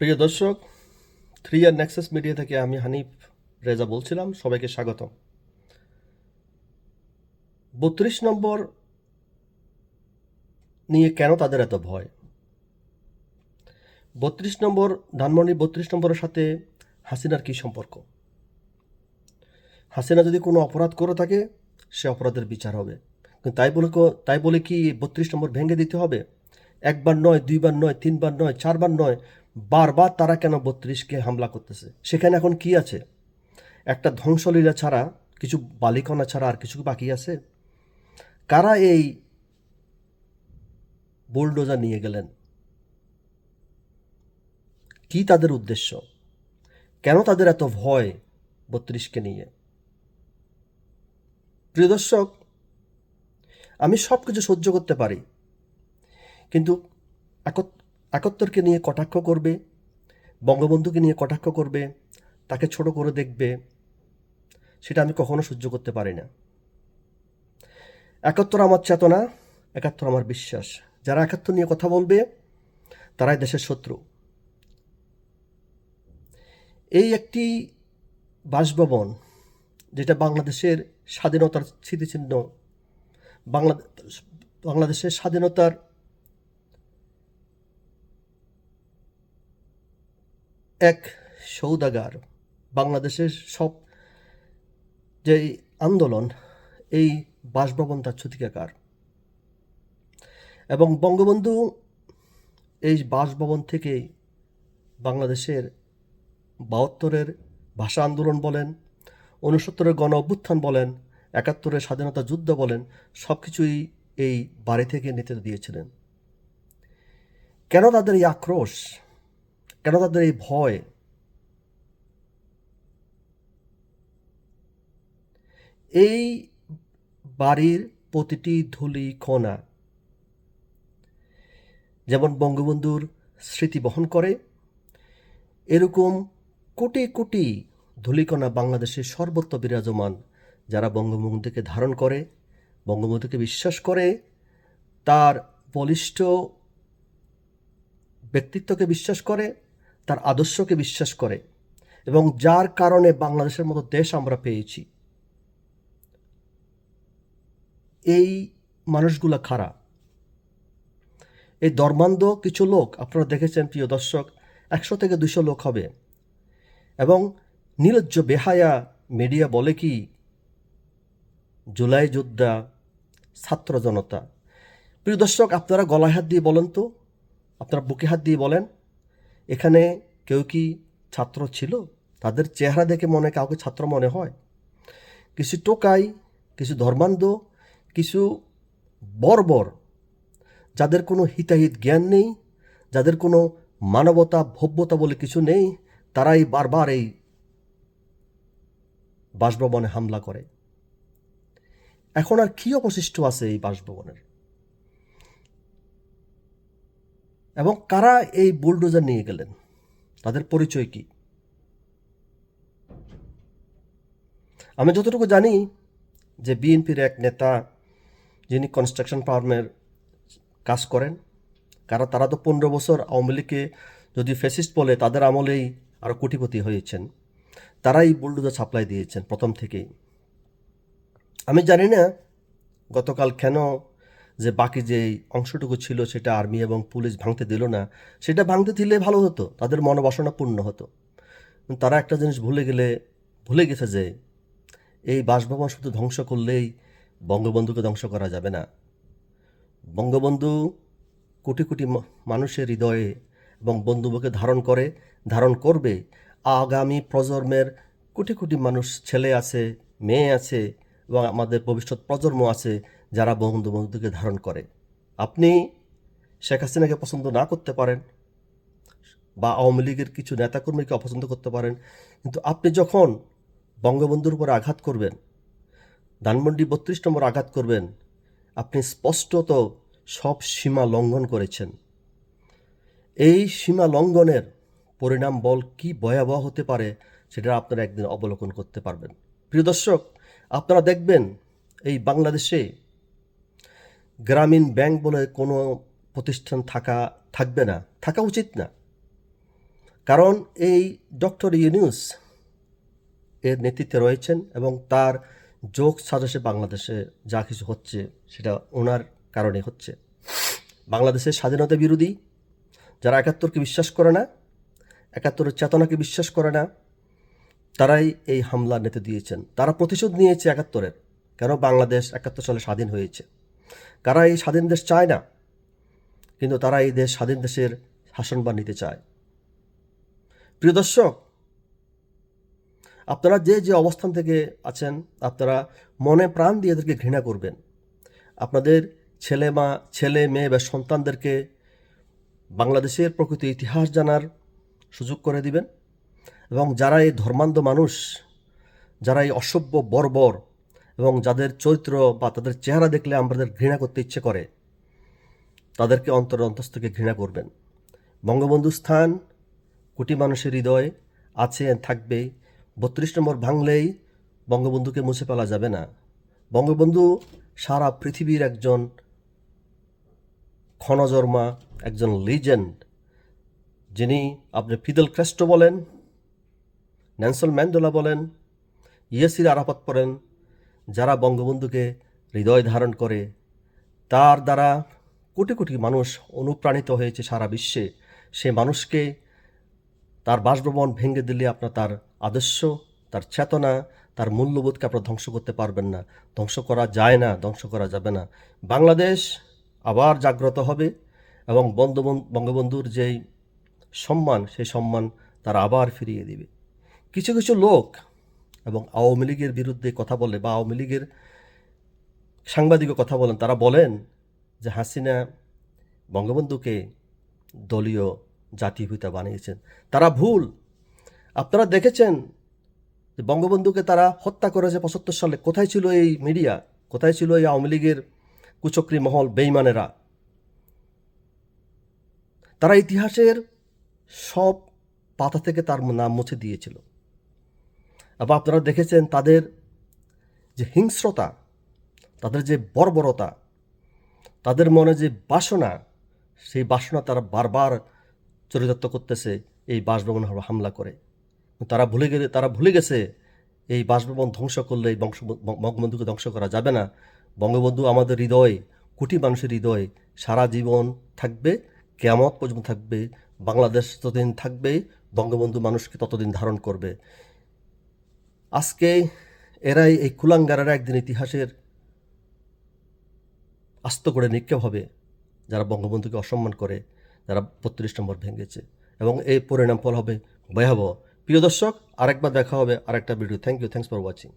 প্রিয় দর্শক থ্রি আর Nexus media থেকে আমি হানিফ রেজা বলছিলাম, সবাইকে স্বাগত বত্রিশ নম্বর নিয়ে কেন তাদের এত ভয়? বত্রিশ নম্বর, ধানমন্ডি বত্রিশ নম্বরের সাথে হাসিনার কী সম্পর্ক? হাসিনা যদি কোনো অপরাধ করে থাকে, সে অপরাধের বিচার হবে। তাই বলে তাই বলে কি বত্রিশ নম্বর ভেঙে দিতে হবে? একবার নয়, দুইবার নয়, তিনবার নয়, চারবার নয়, বারবার তারা কেন বত্রিশকে হামলা করতেছে? সেখানে এখন কি আছে? একটা ধ্বংসলীলা ছাড়া, কিছু বালিকণা ছাড়া আর কিছু বাকি আছে? কারা এই বুলডোজার নিয়ে গেলেন? কি তাদের উদ্দেশ্য? কেন তাদের এত ভয় বত্রিশকে নিয়ে? প্রিয় দর্শক, আমি সব কিছু সহ্য করতে পারি কিন্তু একত- একাত্তরকে নিয়ে কটাক্ষ করবে, বঙ্গবন্ধুকে নিয়ে কটাক্ষ করবে, তাকে ছোট করে দেখবে, সেটা আমি কখনো সহ্য করতে পারি না। একাত্তর আমার চেতনা, একাত্তর আমার বিশ্বাস। যারা একাত্তর নিয়ে কথা বলবে, তারাই দেশের শত্রু। এই একটি বাসভবন, যেটা বাংলাদেশের স্বাধীনতার স্মৃতিচিহ্ন বাংলা বাংলাদেশের স্বাধীনতার এক সৌদাগার, বাংলাদেশের সব যে আন্দোলন, এই বাসভবন তার ছুতিকাকার। এবং বঙ্গবন্ধু এই বাসভবন থেকে বাংলাদেশের বাহাত্তরের ভাষা আন্দোলন বলেন উনসত্তরের গণ অভ্যুত্থান বলেন, একাত্তরের স্বাধীনতা যুদ্ধ বলেন সব কিছুই এই বাড়ি থেকে নেতৃত্ব দিয়েছিলেন। কেন তাদের এই আক্রোশ? কেন তাদের এই ভয়? এই বাড়ির প্রতিটি ধুলি কণা যেমন বঙ্গবন্ধুর স্মৃতি বহন করে, এরকম কোটি কোটি ধুলিকণা বাংলাদেশের সর্বত্র বিরাজমান যারা বঙ্গবন্ধুকে ধারণ করে, বঙ্গবন্ধুকে বিশ্বাস করে, তার বলিষ্ঠ ব্যক্তিত্বকে বিশ্বাস করে তার আদর্শকে বিশ্বাস করে এবং যার কারণে বাংলাদেশের মতো দেশ আমরা পেয়েছি। এই মানুষগুলা খারাপ এই ধর্মান্ধ কিছু লোক, আপনারা দেখেছেন প্রিয় দর্শক, একশো থেকে দুশো লোক হবে। এবং নিরজ্জ বেহায়া মিডিয়া বলে কি, জুলাই যোদ্ধা, ছাত্র জনতা। প্রিয় দর্শক, আপনারা গলায় হাত দিয়ে বলেন তো, আপনারা বুকে হাত দিয়ে বলেন। এখানে কেউ কি ছাত্র ছিল? তাদের চেহারা দেখে মনে কাউকে ছাত্র মনে হয়? কিছু টোকাই, কিছু ধর্মান্ধ, কিছু বর্বর, যাদের কোনো হিতাহিত জ্ঞান নেই, যাদের কোনো মানবতা, ভব্যতা বলে কিছু নেই, তারাই বারবার এই বাসভবনে হামলা করে। এখন আর কি অবশিষ্ট আছে এই বাসভবনের? এবং কারা এই বুলডোজার নিয়ে গেলেন? তাদের পরিচয় কি? আমি যতটুকু জানি যে বিএনপির এক নেতা যিনি কনস্ট্রাকশন ফার্মের কাজ করেন কারণ তারা তো পনেরো বছর আওয়ামী লীগকে যদি ফেসিস্ট বলে তাদের আমলেই আরও কোটিপতি হয়েছেন। তারাই বুলডোজার সাপ্লাই দিয়েছেন প্রথম থেকেই। আমি জানি না গতকাল কেন যে বাকি যে অংশটুকু ছিল সেটা আর্মি এবং পুলিশ ভাঙতে দিল না, সেটা ভাঙতে দিলে ভালো হতো, তাদের মনোবাসনা পূর্ণ হতো। তারা একটা জিনিস ভুলে গেলে, ভুলে গেছে যে এই বাসভবন শুধু ধ্বংস করলেই বঙ্গবন্ধুকে ধ্বংস করা যাবে না। বঙ্গবন্ধু কোটি কোটি মানুষের হৃদয়ে এবং বন্ধুকে ধারণ করে, ধারণ করবে। আগামী প্রজন্মের কোটি কোটি মানুষ ছেলে আছে, মেয়ে আছে এবং আমাদের ভবিষ্যৎ প্রজন্ম আছে যারা বঙ্গবন্ধুকে ধারণ করে। আপনি শেখ হাসিনাকে পছন্দ না করতে পারেন বা আওয়ামী লীগের কিছু নেতাকর্মীকে অপছন্দ করতে পারেন, কিন্তু আপনি যখন বঙ্গবন্ধুর উপর আঘাত করবেন, ধানমন্ডি বত্রিশ নম্বর আঘাত করবেন, আপনি স্পষ্টত সব সীমা লঙ্ঘন করেছেন। এই সীমা লঙ্ঘনের পরিণাম বল কি ভয়াবহ হতে পারে সেটা আপনারা একদিন অবলোকন করতে পারবেন। প্রিয় দর্শক, আপনারা দেখবেন এই বাংলাদেশে গ্রামীণ ব্যাংক বলে কোনো প্রতিষ্ঠান থাকা, থাকবে না, থাকা উচিত না। কারণ এই ডক্টর ইউনিউস এর নেতৃত্বে রয়েছেন এবং তার যোগ সাজসে বাংলাদেশে যা কিছু হচ্ছে সেটা ওনার কারণে হচ্ছে। বাংলাদেশের স্বাধীনতা বিরোধী, যারা একাত্তরকে বিশ্বাস করে না, একাত্তরের চেতনাকে বিশ্বাস করে না, তারাই এই হামলা নেতে দিয়েছেন। তারা প্রতিশোধ নিয়েছে একাত্তরের। কেন? বাংলাদেশ একাত্তর সালে স্বাধীন হয়েছে। কারা এই স্বাধীন দেশ চায় না? কিন্তু তারা এই দেশ স্বাধীন দেশের শাসনবার নিতে চায়। প্রিয় দর্শক, আপনারা যে যে অবস্থান থেকে আছেন, আপনারা মনে প্রাণ দিয়ে এদেরকে ঘৃণা করবেন। আপনাদের ছেলে মা, ছেলে, মেয়ে বা সন্তানদেরকে বাংলাদেশের প্রকৃত ইতিহাস জানার সুযোগ করে দিবেন এবং যারা এই ধর্মান্ধ মানুষ, যারা এই অসভ্য বর্বর এবং যাদের চরিত্র বা তাদের চেহারা দেখলে আমাদের ঘৃণা করতে ইচ্ছে করে, তাদেরকে অন্তর অন্তস্থ থেকে ঘৃণা করবেন। বঙ্গবন্ধু স্থান কোটি মানুষের হৃদয় আছে থাকবে। বত্রিশ নম্বর ভাঙলেই বঙ্গবন্ধুকে মুছে ফেলা যাবে না। বঙ্গবন্ধু সারা পৃথিবীর একজন ক্ষণজর্মা একজন লিজেন্ড যিনি আপনি ফিদেল ক্রেস্টো বলেন ন্যানসল ম্যান্ডোলা বলেন, ইয়েসির আরাফাত পড়েন যারা বঙ্গবন্ধুকে হৃদয় ধারণ করে, তার দ্বারা কোটি কোটি মানুষ অনুপ্রাণিত হয়েছে সারা বিশ্বে। সে মানুষকে তার বাসভবন ভেঙে দিলে আপনার তার আদর্শ, তার চেতনা, তার মূল্যবোধকে আপনারা ধ্বংস করতে পারবেন না। ধ্বংস করা যায় না, ধ্বংস করা যাবে না। বাংলাদেশ আবার জাগ্রত হবে এবং বঙ্গবন্ধু বঙ্গবন্ধুর যেই সম্মান, সেই সম্মান তারা আবার ফিরিয়ে দিবে। কিছু কিছু লোক এবং আওয়ামী লীগের বিরুদ্ধে কথা বলে বা আওয়ামী লীগের সাংবাদিকও কথা বলেন, তারা বলেন যে হাসিনা বঙ্গবন্ধুকে দলীয় জাতীয়তা বানিয়েছেন। তারা ভুল। আপনারা দেখেছেন যে বঙ্গবন্ধুকে তারা হত্যা করেছে পঁচাত্তর সালে। কোথায় ছিল এই মিডিয়া? কোথায় ছিল এই আওয়ামী লীগের কুচক্রী মহল বেইমানেরা? তারা ইতিহাসের সব পাতা থেকে তার নাম মুছে দিয়েছিল। আবার আপনারা দেখেছেন তাদের যে হিংস্রতা, তাদের যে বর্বরতা, তাদের মনে যে বাসনা, সেই বাসনা তারা বারবার চরিতার্থ করতেছে এই বাসভবন হামলা করে। তারা ভুলে গেলে, তারা ভুলে গেছে এই বাসভবন ধ্বংস করলে এই বংশ, বঙ্গবন্ধুকে ধ্বংস করা যাবে না। বঙ্গবন্ধু আমাদের হৃদয়, কোটি মানুষের হৃদয়, সারা জীবন থাকবে কেমত পর্যন্ত থাকবে, বাংলাদেশ ততদিন থাকবে, বঙ্গবন্ধু মানুষকে ততদিন ধারণ করবে। আজকে এরাই এই কুলাঙ্গারেরা একদিন ইতিহাসের আস্ত করে নিক্ষেপ হবে, যারা বঙ্গবন্ধুকে অসম্মান করে, যারা বত্রিশ নম্বর ভেঙেছে। এবং এই পরিণাম ফল হবে ভয়াবহ। প্রিয় দর্শক, আরেকবার দেখা হবে আরেকটা video thank you thanks for watching